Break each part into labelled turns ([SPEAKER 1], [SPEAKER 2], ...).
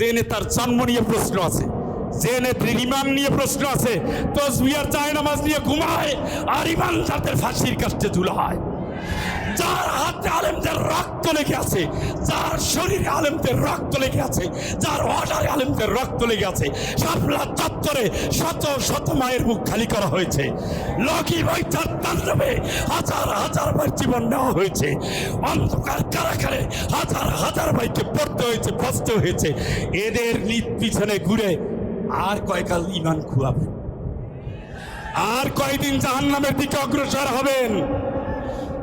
[SPEAKER 1] যে নেতার জন্ম নিয়ে প্রশ্ন আছে, যে নেত্রীর ইমান নিয়ে প্রশ্ন আছে, তসবিয়ার চায় নামাজ নিয়ে ঘুমায়, আর ইমান তাদের ফাঁসির কাছে ঝুলা হয় যার হাতে আলেমদের রক্ত লেগে আছে, যার শরীরে আলেমদের রক্ত লেগে আছে, যার অর্ডারে আলেমদের রক্ত লেগে আছে, শাপলা চত্বরে শত শত মায়ের মুখ খালি করা হয়েছে। লগি বৈঠার তাণ্ডবে হাজার হাজার বার জীবন নেওয়া হয়েছে। অন্ধকার কারাগারে হাজার হাজার ভাইকে পড়তে হয়েছে, বসতে হয়েছে। এদের নিত পিছনে ঘুরে আর কয়কাল ইমান খুয়াবে আর কয়দিন জাহান্নামের দিকে অগ্রসর হবেন?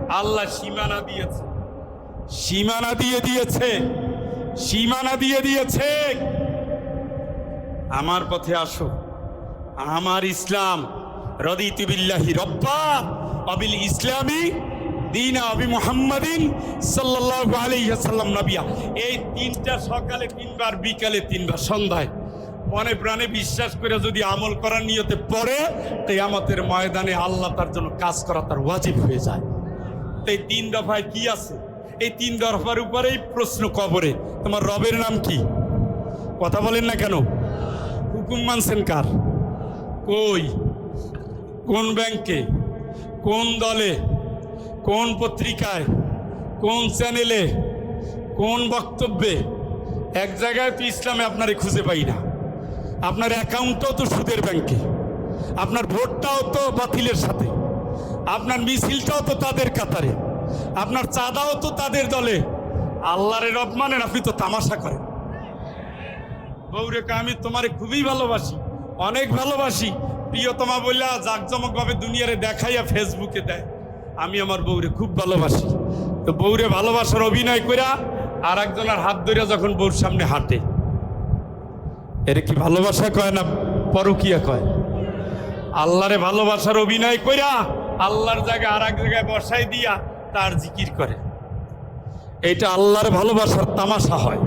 [SPEAKER 1] আল্লাহ সীমানা দিয়েছে। সীমানা দিয়ে দিয়েছে। সীমানা দিয়ে দিয়েছে। আমার পথে আসো। আমার ইসলাম রদিতু বিল্লাহি রব্বা, অবিল ইসলামী, দিনা অবি মুহাম্মাদিন সাল্লাল্লাহু আলাইহি নবিয়া। এই তিনটা সকালে, তিনবার বিকালে, তিনবার সন্ধ্যায়। মনে প্রাণে বিশ্বাস করে যদি আমল করার নিয়তে পড়ে তাই আমাদের ময়দানে আল্লাহ তার জন্য কাজ করা তার ওয়াজিব হয়ে যায়। এই তিন দফায় কি আছে? এই তিন দফার উপরেই প্রশ্ন কবরে। তোমার রবের নাম কি? কথা বলেন না কেন? হুকুম মানছেন কার? কই? কোন ব্যাংকে? কোন দলে? কোন পত্রিকায়? কোন চ্যানেলে? কোন বক্তব্যে? এক জায়গায় তো ইসলামে আপনারে খুঁজে পাই না। আপনার অ্যাকাউন্টটাও তো সুদের ব্যাংকে। আপনার ভোটটাও তো বাতিলের সাথে। আপনার মিছিলটাও তো তাদের কাতারে। আপনার চাঁদাও তো তাদের দলে। আল্লাহরে রব মানেন আপনি তো তামাশা করেন। বৌরেকা আমি তোমারে খুবই ভালোবাসি, অনেক ভালোবাসি। প্রিয়তমা বললা জাকজমকভাবে দুনিয়ারে দেখাইয়া ফেসবুকে দেয়। আমি আমার বউরে খুব ভালোবাসি। তো বউরে ভালোবাসার অভিনয় কইরা আর একজনের হাত ধরে যখন বউর সামনে হাঁটে। এর কি ভালোবাসা কয় না পরকিয়া কয়? আল্লাহরে ভালোবাসার অভিনয় কইরা আল্লাহর জায়গায় আর এক জায়গায় বসাই দিয়া তার জিকির করে। এটা আল্লাহর ভালোবাসার তামাশা হয়।